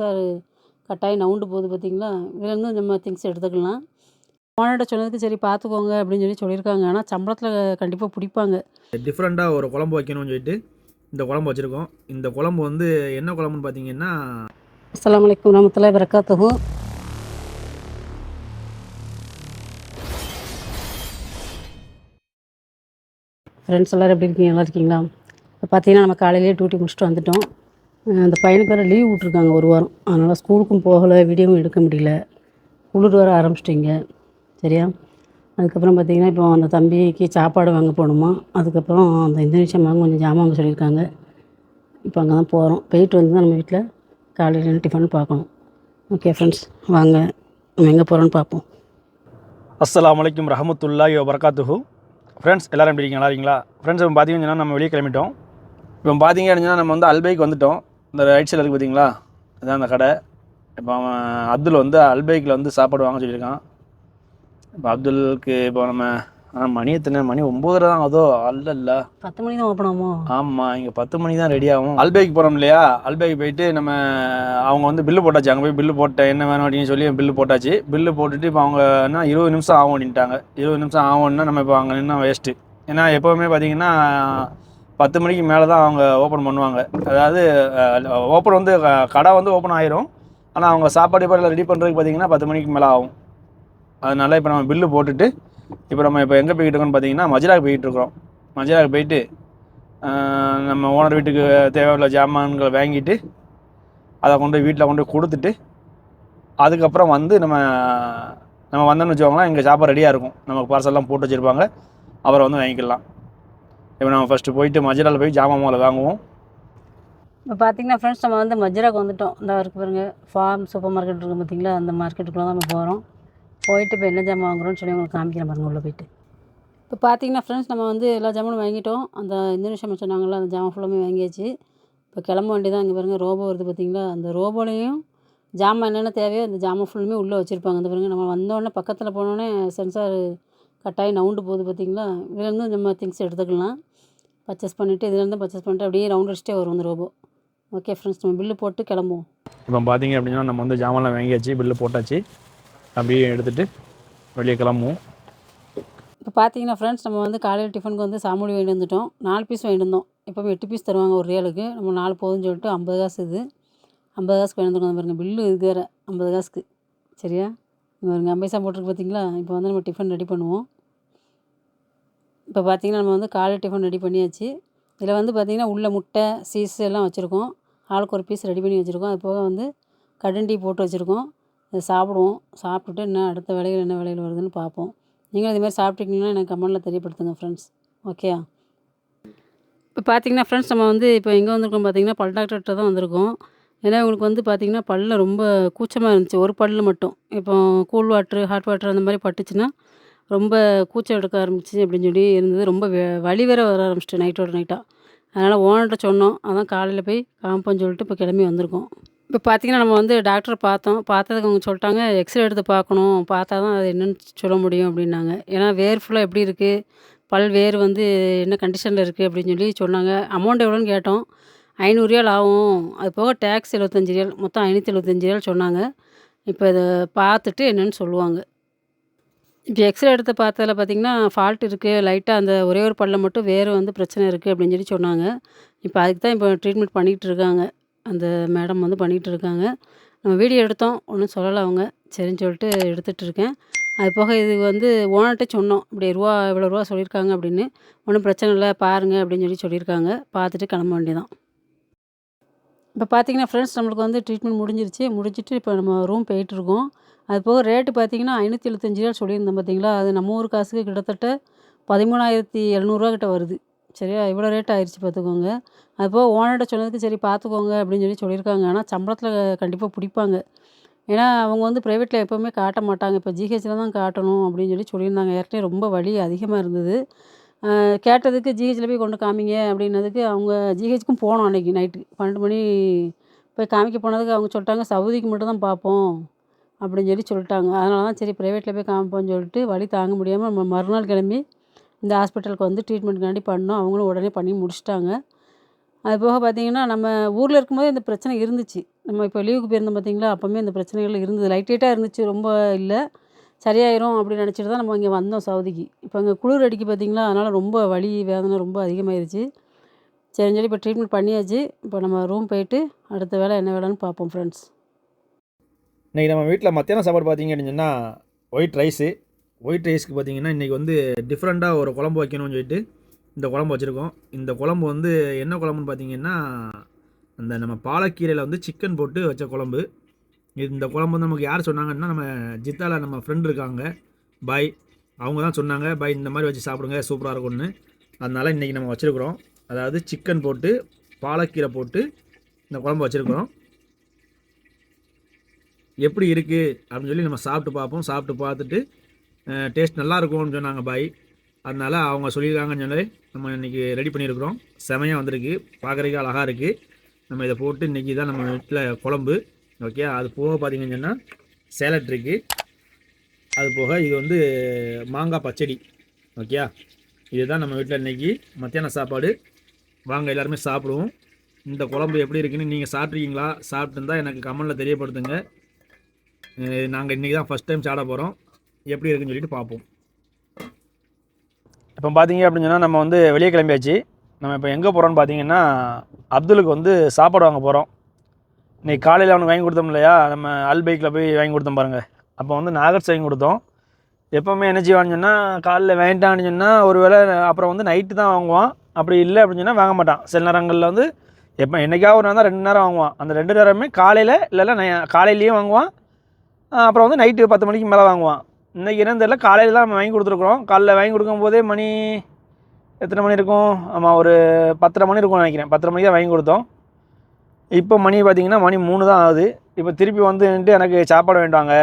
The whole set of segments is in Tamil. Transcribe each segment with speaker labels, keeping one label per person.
Speaker 1: சார் கட்டாயி நவுண்டு போகுது பார்த்தீங்களா இதுலேருந்து நம்ம திங்ஸ் எடுத்துக்கலாம் ஓனர்கிட்ட சொன்னதுக்கு சரி பார்த்துக்கோங்க அப்படின்னு சொல்லி சொல்லியிருக்காங்க ஆனால் சம்பளத்தில் கண்டிப்பாக பிடிப்பாங்க
Speaker 2: டிஃப்ரெண்ட்டாக ஒரு குழம்பு வைக்கணும்னு சொல்லிட்டு இந்த குழம்பு வச்சுருக்கோம் இந்த குழம்பு வந்து என்ன குழம்புன்னு பார்த்தீங்கன்னா
Speaker 1: அஸ்லாம் வலைக்கம் ரமத்துல வரக்காத்தகும் ஃப்ரெண்ட்ஸ் எல்லோரும் எப்படி இருக்கீங்க நல்லா இருக்கீங்களா இப்போ பார்த்தீங்கன்னா நம்ம காலையிலேயே டியூட்டி முடிச்சுட்டு வந்துட்டோம் அந்த பையனுக்கு வேறு லீவ் விட்ருக்காங்க ஒரு வாரம் அதனால் ஸ்கூலுக்கும் போகலை வீடியோவும் எடுக்க முடியல குளிர் வர ஆரம்பிச்சிட்டிங்க சரியா அதுக்கப்புறம் பார்த்திங்கன்னா இப்போ அந்த தம்பிக்கு சாப்பாடு வாங்க போகணுமா அதுக்கப்புறம் அந்த இந்தோனேஷியா வாங்க கொஞ்சம் ஜாமான் வாங்க சொல்லியிருக்காங்க இப்போ அங்கே தான் போகிறோம் போயிட்டு வந்து தான் நம்ம வீட்டில் காலையில் டிஃபன் பார்க்கணும் ஓகே ஃப்ரெண்ட்ஸ் வாங்க நம்ம எங்கே போகிறோன்னு பார்ப்போம்
Speaker 2: அஸ்லாம் வலைக்கம் ரஹமத்துல்லாஹி வரகாத்துஹூ ஃப்ரெண்ட்ஸ் எல்லோரும் எப்படி இருக்கீங்க நல்லா இருக்கீங்களா ஃப்ரெண்ட்ஸ் இப்போ பார்த்திங்கன்னா நம்ம வெளியே கிளம்பிட்டோம் இப்போ பார்த்தீங்க அப்படின்னா நம்ம வந்து அல்பைக்கு வந்துவிட்டோம் இந்த ரைட் சைடில் இருக்குது பார்த்தீங்களா இதான் அந்த கடை இப்போ அவன் அப்துல் வந்து அல்பைக்கில் வந்து சாப்பாடு வாங்க சொல்லியிருக்கான் இப்போ அப்துலுக்கு இப்போ நம்ம ஆனால் மணி எத்தனை மணி ஒம்பதுல தான் அதோ அல்ல இல்ல
Speaker 1: பத்து மணி தான் ஓப்பன் ஆகும்
Speaker 2: ஆமாம் இங்கே பத்து மணி தான் ரெடி ஆகும் அல்பேக் போகிறோம் இல்லையா அல்பேக்கு போயிட்டு நம்ம அவங்க வந்து பில்லு போட்டாச்சு அங்கே போய் பில்லு போட்டேன் என்ன வேணும் அப்படின்னு சொல்லி பில்லு போட்டாச்சு பில்லு போட்டுட்டு இப்போ அவங்க என்ன இருபது நிமிஷம் ஆகும் அப்படின்ட்டாங்க இருபது நிமிஷம் ஆகும்னா நம்ம இப்போ அங்கே நின்று வேஸ்ட்டு ஏன்னா எப்போவுமே பார்த்தீங்கன்னா பத்து மணிக்கு மேலே தான் அவங்க ஓப்பன் பண்ணுவாங்க அதாவது ஓப்பன் வந்து கடை வந்து ஓப்பன் ஆயிரும் ஆனால் அவங்க சாப்பாடு இப்போ ரெடி பண்ணுறதுக்கு பார்த்தீங்கன்னா பத்து மணிக்கு மேலே ஆகும் அதனால் இப்போ நம்ம பில்லு போட்டுட்டு இப்போ நம்ம இப்போ எங்கே போய்கிட்டு இருக்கோம்னு பார்த்தீங்கன்னா மஜிலாக்கு போய்கிட்டு இருக்கிறோம் மஜிலாக்கு போயிட்டு நம்ம ஓனர் வீட்டுக்கு தேவையுள்ள ஜாமான்களை வாங்கிட்டு அதை கொண்டு போய் வீட்டில் கொண்டு போய் கொடுத்துட்டு அதுக்கப்புறம் வந்து நம்ம நம்ம வந்தோன்னு வச்சுக்கோங்களேன் எங்கள் சாப்பாடு ரெடியாக இருக்கும் நமக்கு பார்சல்லாம் போட்டு வச்சுருப்பாங்க அப்புறம் வந்து வாங்கிக்கலாம் இப்போ நம்ம ஃபஸ்ட்டு போயிட்டு மஜராவில் போய் ஜாமான் மாலை வாங்குவோம்
Speaker 1: இப்போ பார்த்தீங்கன்னா ஃப்ரெண்ட்ஸ் நம்ம வந்து மஜராக்கு வந்துட்டோம் இந்த இருக்கு பாருங்கள் ஃபார்ம் சூப்பர் மார்க்கெட் இருக்குது பார்த்தீங்களா அந்த மார்க்கெட்டுக்குள்ளே தான் நம்ம போகிறோம் போயிட்டு இப்போ என்ன ஜாமான் வாங்குறோம்னு சொல்லி உங்களுக்கு காமிக்கிறேன் பாருங்கள் உள்ளே போயிட்டு இப்போ பார்த்தீங்கன்னா ஃப்ரெண்ட்ஸ் நம்ம வந்து எல்லா ஜாமானும் வாங்கிட்டோம் அந்த நிமிஷம் சொன்னாங்களா அந்த ஜாமான் ஃபுல்லுமே வாங்கியாச்சு இப்போ கிளம்ப வேண்டியதான் இங்கே பாருங்கள் ரோபோ வருது பார்த்திங்களா அந்த ரோபோலையும் ஜாமான் என்னென்ன தேவையோ அந்த ஜாமான் ஃபுல்லுமே உள்ளே வச்சுருப்பாங்க அந்த பாருங்கள் நம்ம வந்தோடனே பக்கத்தில் போனோடனே சென்சார் கட்டாயி நவுண்டு போகுது பார்த்திங்களா இதுலேருந்து நம்ம திங்ஸ் எடுத்துக்கலாம் பர்ச்சேஸ் பண்ணிவிட்டு இதுலேருந்து பர்ச்சேஸ் பண்ணிட்டு அப்படியே ரவுண்ட் அடிச்சுட்டே வரும் இந்த ரோபோ ஓகே ஃப்ரெண்ட்ஸ் நம்ம பில்லு போட்டு கிளம்புவோம்
Speaker 2: இப்போ பார்த்தீங்க அப்படின்னா நம்ம வந்து ஜாமான்லாம் வாங்கியாச்சு பில்லு போட்டாச்சு அப்படியே எடுத்துகிட்டு வெளியே கிளம்புவோம்
Speaker 1: இப்போ பார்த்தீங்கன்னா ஃப்ரெண்ட்ஸ் நம்ம வந்து காலையில் டிஃபனுக்கு வந்து சாமுடி வாங்கி வந்துட்டோம் நாலு பீஸ் வாங்கி இருந்தோம் இப்போ எட்டு பீஸ் தருவாங்க ஒரு ரேலுக்கு நம்ம நாலு போதும்னு சொல்லிட்டு ஐம்பது காசு இது ஐம்பது காசுக்கு வாங்கி வந்துருக்கோம் பாருங்கள் பில்லு இது வேறு ஐம்பது காசுக்கு சரியா இங்கே ஒரு ஐம்பது போட்டிருக்கு பார்த்தீங்களா இப்போ வந்து நம்ம டிஃபன் ரெடி பண்ணுவோம் இப்போ பார்த்திங்கன்னா நம்ம வந்து காலை டிஃபன் ரெடி பண்ணியாச்சு இதில் வந்து பார்த்திங்கன்னா உள்ளே முட்டை சீஸ் எல்லாம் வச்சுருக்கோம் ஆளுக்கு ஒரு பீஸ் ரெடி பண்ணி வச்சுருக்கோம் அது போக வந்து கடுண்டி போட்டு வச்சுருக்கோம் இதை சாப்பிடுவோம் சாப்பிட்டுட்டு என்ன அடுத்த வேலைகள் என்ன வேலைகள் வருதுன்னு பார்ப்போம் நீங்களும் இதுமாதிரி சாப்பிட்டீங்கன்னா எனக்கு கமெண்டில் தெரியப்படுத்துங்க ஃப்ரெண்ட்ஸ் ஓகே இப்போ பார்த்திங்கன்னா ஃப்ரெண்ட்ஸ் நம்ம வந்து இப்போ எங்கே வந்திருக்கோம் பார்த்திங்கன்னா பல் டாக்டர்கிட்ட தான் வந்திருக்கோம் ஏன்னா உங்களுக்கு வந்து பார்த்திங்கன்னா பல்லில் ரொம்ப கூச்சமாக இருந்துச்சு ஒரு பல்லு மட்டும் இப்போ கூல் வாட்ரு ஹாட் வாட்ரு அந்த மாதிரி பட்டுச்சுன்னா ரொம்ப கூச்சம் எடுக்க ஆரம்பிச்சு அப்படின்னு சொல்லி இருந்தது ரொம்ப வழி வேற வர ஆரம்பிச்சிட்டு நைட்டோட நைட்டாக அதனால் ஓனர்கிட்ட சொன்னோம் அதான் காலையில் போய் காமிப்போன்னு சொல்லிட்டு இப்போ கிளம்பி வந்திருக்கோம் இப்போ பார்த்தீங்கன்னா நம்ம வந்து டாக்டர் பார்த்தோம் பார்த்ததுக்கு அவங்க சொல்லிட்டாங்க எக்ஸ்ரே எடுத்து பார்க்கணும் பார்த்தா தான் அது என்னென்னு சொல்ல முடியும் அப்படின்னாங்க ஏன்னா வேர் ஃபுல்லாக எப்படி இருக்குது பல் வேர் வந்து என்ன கண்டிஷனில் இருக்குது அப்படின்னு சொல்லி சொன்னாங்க அமௌண்ட் எவ்வளோன்னு கேட்டோம் ஐநூறுரியால் ஆகும் அது போக டேக்ஸ் எழுபத்தஞ்சு ரியால் மொத்தம் ஐநூற்றி எழுபத்தஞ்சு ரியால் சொன்னாங்க இப்போ இதை பார்த்துட்டு என்னென்னு சொல்லுவாங்க இப்போ எக்ஸ்ரே எடுத்து பார்த்ததில் பார்த்திங்கன்னா ஃபால்ட் இருக்குது லைட்டாக அந்த ஒரே ஒரு பல்ல மட்டும் வேறு வந்து பிரச்சனை இருக்குது அப்படின்னு சொல்லி சொன்னாங்க இப்போ அதுக்கு தான் இப்போ ட்ரீட்மெண்ட் பண்ணிகிட்டு இருக்காங்க அந்த மேடம் வந்து பண்ணிகிட்டு இருக்காங்க நம்ம வீடியோ எடுத்தோம் ஒன்றும் சொல்லலை அவங்க சரின்னு சொல்லிட்டு எடுத்துகிட்டு இருக்கேன் அது போக இது வந்து ஓனர்கிட்ட சொன்னோம் இப்படி ரூபா இவ்வளோ ரூபா சொல்லியிருக்காங்க அப்படின்னு ஒன்றும் பிரச்சனை இல்லை பாருங்கள் அப்படின்னு சொல்லி சொல்லியிருக்காங்க பார்த்துட்டு கிளம்ப வேண்டியதான் இப்போ பார்த்தீங்கன்னா ஃப்ரெண்ட்ஸ் நம்மளுக்கு வந்து ட்ரீட்மெண்ட் முடிஞ்சிருச்சு முடிஞ்சிட்டு இப்போ நம்ம ரூம் போயிட்டுருக்கோம் அது போக ரேட்டு பார்த்திங்கன்னா ஐநூற்றி எழுபத்தஞ்சி ரூபா சொல்லியிருந்தேன் பார்த்திங்களா அது நம்ம ஊர் காசுக்கு கிட்டத்தட்ட பதிமூணாயிரத்தி எழுநூறுவா கிட்ட வருது சரியா இவ்வளோ ரேட் ஆயிடுச்சு பார்த்துக்கோங்க அது போக ஓனர்கிட்ட சொன்னதுக்கு சரி பார்த்துக்கோங்க அப்படின்னு சொல்லி சொல்லியிருக்காங்க ஆனால் சம்பளத்தில் கண்டிப்பாக பிடிப்பாங்க ஏன்னா அவங்க வந்து ப்ரைவேட்டில் எப்போவுமே காட்ட மாட்டாங்க இப்போ ஜிஹெச்சில் தான் காட்டணும் அப்படின்னு சொல்லி சொல்லியிருந்தாங்க ஏற்கனவே ரொம்ப வலி அதிகமாக இருந்தது கேட்டதுக்கு ஜிஹெச்சில் போய் கொண்டு காமிங்க அப்படின்னதுக்கு அவங்க ஜிஹெச்சுக்கும் போனோம் அன்றைக்கி நைட்டு பன்னெண்டு மணி போய் காமிக்க போனதுக்கு அவங்க சொல்லிட்டாங்க சவுதிக்கு மட்டும் தான் பார்ப்போம் அப்படின்னு சொல்லி சொல்லிட்டாங்க அதனால தான் சரி ப்ரைவேட்டில் போய் காமிப்போம்னு சொல்லிட்டு வலி தாங்க முடியாமல் நம்ம மறுநாள் கிளம்பி இந்த ஹாஸ்பிட்டலுக்கு வந்து ட்ரீட்மெண்ட்காண்டி பண்ணோம் அவங்களும் உடனே பண்ணி முடிச்சிட்டாங்க அது போக பார்த்திங்கன்னா நம்ம ஊரில் இருக்கும்போது இந்த பிரச்சனை இருந்துச்சு நம்ம இப்போ லீவுக்கு போயிருந்தோம் பார்த்திங்களா அப்போவுமே இந்த பிரச்சனைகள் இருந்தது லைட்டேட்டாக இருந்துச்சு ரொம்ப இல்லை சரியாயிரும் அப்படின்னு நினச்சிட்டு தான் நம்ம இங்கே வந்தோம் சவுதிக்கு இப்போ இங்கே குளிர் அடிக்கு பார்த்திங்களா அதனால் ரொம்ப வலி வேதனை ரொம்ப அதிகமாயிருச்சு சரி சொல்லி இப்போ ட்ரீட்மெண்ட் பண்ணியாச்சு இப்போ நம்ம ரூம் போயிட்டு அடுத்த வேலை என்ன வேலைன்னு பார்ப்போம் ஃப்ரெண்ட்ஸ்
Speaker 2: இன்றைக்கி நம்ம வீட்டில் மத்தியானம் சாப்பாடு பார்த்திங்க அப்படின்னா ஒயிட் ரைஸு ஒயிட் ரைஸ்க்கு பார்த்திங்கன்னா இன்றைக்கி வந்து டிஃப்ரெண்ட்டாக ஒரு குழம்பு வைக்கணும்னு சொல்லிட்டு இந்த குழம்பு வச்சுருக்கோம் இந்த குழம்பு வந்து என்ன குழம்புன்னு பார்த்திங்கன்னா அந்த நம்ம பாலக்கீரையில் வந்து சிக்கன் போட்டு வச்ச குழம்பு இந்த குழம்பு வந்து நமக்கு யார் சொன்னாங்கன்னா நம்ம ஜித்தாவில் நம்ம ஃப்ரெண்டு இருக்காங்க பாய் அவங்க தான் சொன்னாங்க பாய் இந்த மாதிரி வச்சு சாப்பிடுங்க சூப்பராக இருக்கும்னு அதனால் இன்றைக்கி நம்ம வச்சுருக்குறோம் அதாவது சிக்கன் போட்டு பாலக்கீரை போட்டு இந்த குழம்பு வச்சுருக்குறோம் எப்படி இருக்குது அப்படின்னு சொல்லி நம்ம சாப்பிட்டு பார்ப்போம் சாப்பிட்டு பார்த்துட்டு டேஸ்ட் நல்லா இருக்கும்னு சொன்னாங்க பாய் அதனால் அவங்க சொல்லியிருக்காங்கன்னு சொன்னாலே நம்ம இன்றைக்கி ரெடி பண்ணியிருக்கிறோம் செமையாக வந்திருக்கு பார்க்குறதுக்கு அழகாக இருக்குது நம்ம இதை போட்டு இன்றைக்கி தான் நம்ம வீட்டில் குழம்பு ஓகே அது போக பார்த்தீங்கன்னு சொன்னால் சேலட் இருக்குது அது போக இது வந்து மாங்காய் பச்சடி ஓகே இதுதான் நம்ம வீட்டில் இன்றைக்கி மத்தியான சாப்பாடு வாங்க எல்லாருமே சாப்பிடுவோம் இந்த குழம்பு எப்படி இருக்குன்னு நீங்கள் சாப்பிட்ருக்கீங்களா சாப்பிட்டுருந்தா எனக்கு கமனில் தெரியப்படுத்துங்க நாங்கள் இன்றைக்கி தான் ஃபஸ்ட் டைம் சாட போகிறோம் எப்படி இருக்குன்னு சொல்லிட்டு பார்ப்போம் இப்போ பார்த்தீங்க அப்படின்னு சொன்னால் நம்ம வந்து வெளியே கிளம்பியாச்சு நம்ம இப்போ எங்கே போகிறோம்னு பார்த்தீங்கன்னா அப்துலுக்கு வந்து சாப்பாடு வாங்க போகிறோம் இன்றைக்கி காலையில் அவனுக்கு வாங்கி கொடுத்தோம் இல்லையா நம்ம அல் பைக்கில் போய் வாங்கி கொடுத்தோம் பாருங்கள் அப்போ வந்து நாகர்ஸ் வாங்கி கொடுத்தோம் எப்போவுமே எனர்ஜி வாங்கினோன்னா காலைல வேண்டான்னு சொன்னால் ஒரு வேளை அப்புறம் வந்து நைட்டு தான் வாங்குவான் அப்படி இல்லை அப்படின்னு சொன்னால் வாங்க மாட்டான் சில நேரங்களில் வந்து எப்போ என்றைக்காக ஒரு நேரம் ரெண்டு நேரம் வாங்குவான் அந்த ரெண்டு நேரமே காலையில் இல்லைன்னா காலையிலேயும் வாங்குவான் அப்புறம் வந்து நைட்டு பத்து மணிக்கு மேலே வாங்குவான் இன்றைக்கி என்னன்னு தெரில காலையில் தான் நம்ம வாங்கி கொடுத்துருக்குறோம் காலையில் வாங்கி கொடுக்கும்போதே மணி எத்தனை மணி இருக்கும் ஆமாம் ஒரு பத்தரை மணி இருக்கும்னு நினைக்கிறேன் பத்தரை மணிக்கு தான் வாங்கி கொடுத்தோம் இப்போ மணி பார்த்திங்கன்னா மணி மூணு தான் ஆகுது இப்போ திருப்பி வந்துட்டு எனக்கு சாப்பாடு வேண்டாங்க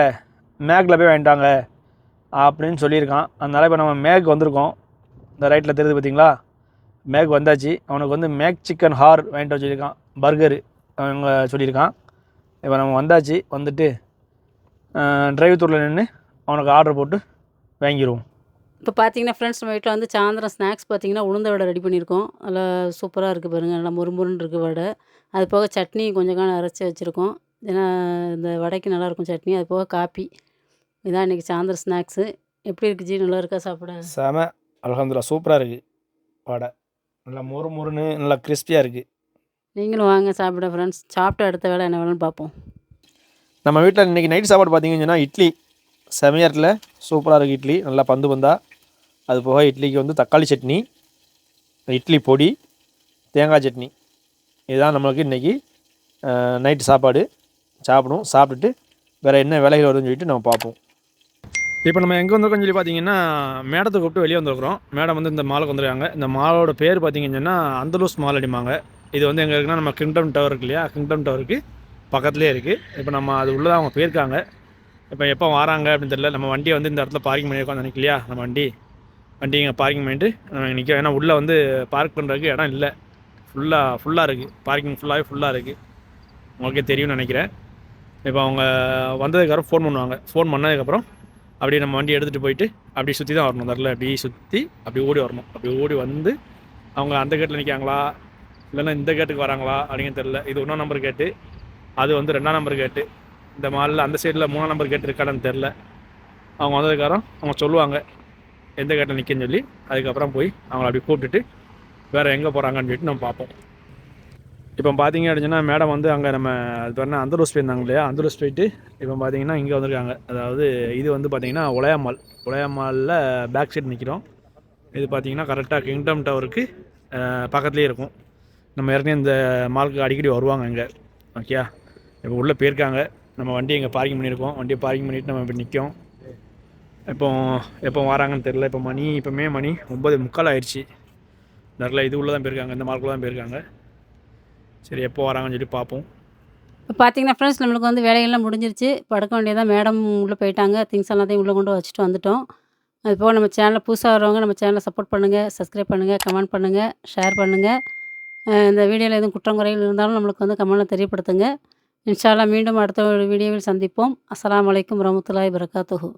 Speaker 2: மேக்கில் போய் வேண்டாங்க அப்படின்னு சொல்லியிருக்கான் அதனால் இப்போ நம்ம மேக் வந்திருக்கோம் இந்த ரைட்டில் தெரியுது பார்த்திங்களா மேக் வந்தாச்சு அவனுக்கு வந்து மேக் சிக்கன் ஹார் வாங்கிட்டு வச்சுருக்கான் பர்கரு அவங்க சொல்லியிருக்கான் இப்போ நம்ம வந்தாச்சு வந்துட்டு டிரைவ் தூரில் நின்று அவனுக்கு ஆர்டர் போட்டு வாங்கிடுவோம்
Speaker 1: இப்போ பார்த்தீங்கன்னா ஃப்ரெண்ட்ஸ் நம்ம வீட்டில் வந்து சாயந்தரம் ஸ்நாக்ஸ் பார்த்தீங்கன்னா உளுந்த வடை ரெடி பண்ணியிருக்கோம் நல்லா சூப்பராக இருக்குது பாருங்கள் நல்லா முறுமுறுன்னு இருக்குது வடை அது போக சட்னி கொஞ்சம் காலம் அரைச்சி வச்சுருக்கோம் ஏன்னா இந்த வடைக்கு நல்லாயிருக்கும் சட்னி அது போக காப்பி இதான் இன்றைக்கி சாயந்தரம் ஸ்நாக்ஸு எப்படி இருக்குது ஜி நல்லா இருக்கா சாப்பிட
Speaker 2: செம அலகம்துல்லா சூப்பராக இருக்குது வடை நல்லா மொறு மொறுன்னு நல்லா கிறிஸ்பியாக இருக்குது
Speaker 1: நீங்களும் வாங்க சாப்பிட ஃப்ரெண்ட்ஸ் சாப்பிட்டு அடுத்த வேலை என்ன வேணும்னு பார்ப்போம்
Speaker 2: நம்ம வீட்டில் இன்றைக்கி நைட் சாப்பாடு பார்த்தீங்கன்னா இட்லி செமையாக சூப்பராக இருக்குது இட்லி நல்லா பந்து பந்தாக அது போக இட்லிக்கு வந்து தக்காளி சட்னி இட்லி பொடி தேங்காய் சட்னி இதுதான் நம்மளுக்கு இன்றைக்கி நைட்டு சாப்பாடு சாப்பிடும் சாப்பிட்டுட்டு வேறு என்ன வேலைகள் வருதுன்னு சொல்லிட்டு நம்ம பார்ப்போம் இப்போ நம்ம எங்கே வந்திருக்கோம் சொல்லி பார்த்தீங்கன்னா மேடத்தை கூப்பிட்டு வெளியே வந்திருக்கிறோம் மேடம் வந்து இந்த மாலுக்கு வந்துருக்காங்க இந்த மாலோட பேர் பார்த்தீங்கன்னு சொன்னால் அந்தலூஸ் மால் அடிமாங்க இது வந்து எங்கே இருக்குன்னா நம்ம கிங்டம் டவர் இருக்கு இல்லையா கிங்டம் டவருக்கு பக்கத்துலேயே இருக்குது இப்போ நம்ம அது உள்ளே அவங்க போயிருக்காங்க இப்போ எப்போ வராங்க அப்படின்னு தெரியல நம்ம வண்டியை வந்து இந்த இடத்துல பார்க்கிங் பண்ணியிருக்கோம் நினைக்கலையா நம்ம வண்டி வண்டி இங்கே பார்க்கிங் பண்ணிட்டு நம்ம நிற்கும் ஏன்னா உள்ளே வந்து பார்க் பண்ணுறதுக்கு இடம் இல்லை ஃபுல்லாக ஃபுல்லாக இருக்குது பார்க்கிங் ஃபுல்லாகவே ஃபுல்லாக இருக்குது உங்களுக்கே தெரியும்னு நினைக்கிறேன் இப்போ அவங்க வந்ததுக்கப்புறம் ஃபோன் பண்ணுவாங்க ஃபோன் பண்ணதுக்கப்புறம் அப்படியே நம்ம வண்டி எடுத்துகிட்டு போயிட்டு அப்படியே சுற்றி தான் வரணும் தரல அப்படியே சுற்றி அப்படி ஓடி வரணும் அப்படி ஓடி வந்து அவங்க அந்த கேட்டில் நிற்காங்களா இல்லைன்னா இந்த கேட்டுக்கு வராங்களா அப்படின்னு தெரில இது ஒன்றா நம்பர் கேட்டு அது வந்து ரெண்டாம் நம்பர் கேட்டு இந்த மாலில் அந்த சைடில் மூணாம் நம்பர் கேட் இருக்காடான்னு தெரில அவங்க வந்ததுக்காரம் அவங்க சொல்லுவாங்க எந்த கேட்டை நிற்கன்னு சொல்லி அதுக்கப்புறம் போய் அவங்கள அப்படி கூப்பிட்டுட்டு வேறு எங்கே போகிறாங்கன்னு சொல்லிட்டு நம்ம பார்ப்போம் இப்போ பார்த்தீங்க அப்படின்னா மேடம் வந்து அங்கே நம்ம அது பேர்னா அந்தலூஸ் போயிருந்தாங்க இல்லையா அந்தலூஸ் போயிட்டு இப்போ பார்த்தீங்கன்னா இங்கே வந்திருக்காங்க அதாவது இது வந்து மால் உலையாமால் உலையாமாலில் பேக் சைடு நிற்கிறோம் இது பார்த்தீங்கன்னா கரெக்டாக கிங்டம் டவருக்கு பக்கத்துலேயே இருக்கும் நம்ம ஏற்கனவே இந்த மாலுக்கு அடிக்கடி வருவாங்க இங்கே ஓகேயா இப்போ உள்ளே போயிருக்காங்க நம்ம வண்டி எங்கே பார்க்கிங் பண்ணியிருக்கோம் வண்டியை பார்க்கிங் பண்ணிவிட்டு நம்ம இப்போ நிற்கும் இப்போ எப்போ வராங்கன்னு தெரில இப்போ மணி இப்போமே மணி ஒம்பது முக்கால் ஆயிடுச்சு நிறைய இது உள்ளே தான் போயிருக்காங்க இந்த மார்க்குள்ளே தான் போயிருக்காங்க சரி எப்போ வராங்கன்னு சொல்லி பார்ப்போம் இப்போ பார்த்தீங்கன்னா ஃப்ரெண்ட்ஸ் நம்மளுக்கு வந்து வேலைகள்லாம் முடிஞ்சிருச்சு படுக்க வேண்டியதான் மேடம் உள்ளே போயிட்டாங்க திங்ஸ் எல்லாத்தையும் உள்ளே கொண்டு வச்சுட்டு வந்துட்டோம் அதுபோக நம்ம சேனலில் புதுசாக வரவங்க நம்ம சேனலை சப்போர்ட் பண்ணுங்கள் சப்ஸ்கிரைப் பண்ணுங்கள் கமெண்ட் பண்ணுங்கள் ஷேர் பண்ணுங்கள் இந்த வீடியோவில் எதுவும் குற்றம் குறைகள் இருந்தாலும் நம்மளுக்கு வந்து கமெண்ட்டில் தெரியப்படுத்துங்க இன்ஷால்லா மீண்டும் அடுத்த ஒரு வீடியோவில் சந்திப்போம் அஸ்லாம் வலைக்கம் வரமத்துல்லாய் வரகாத்துஹூ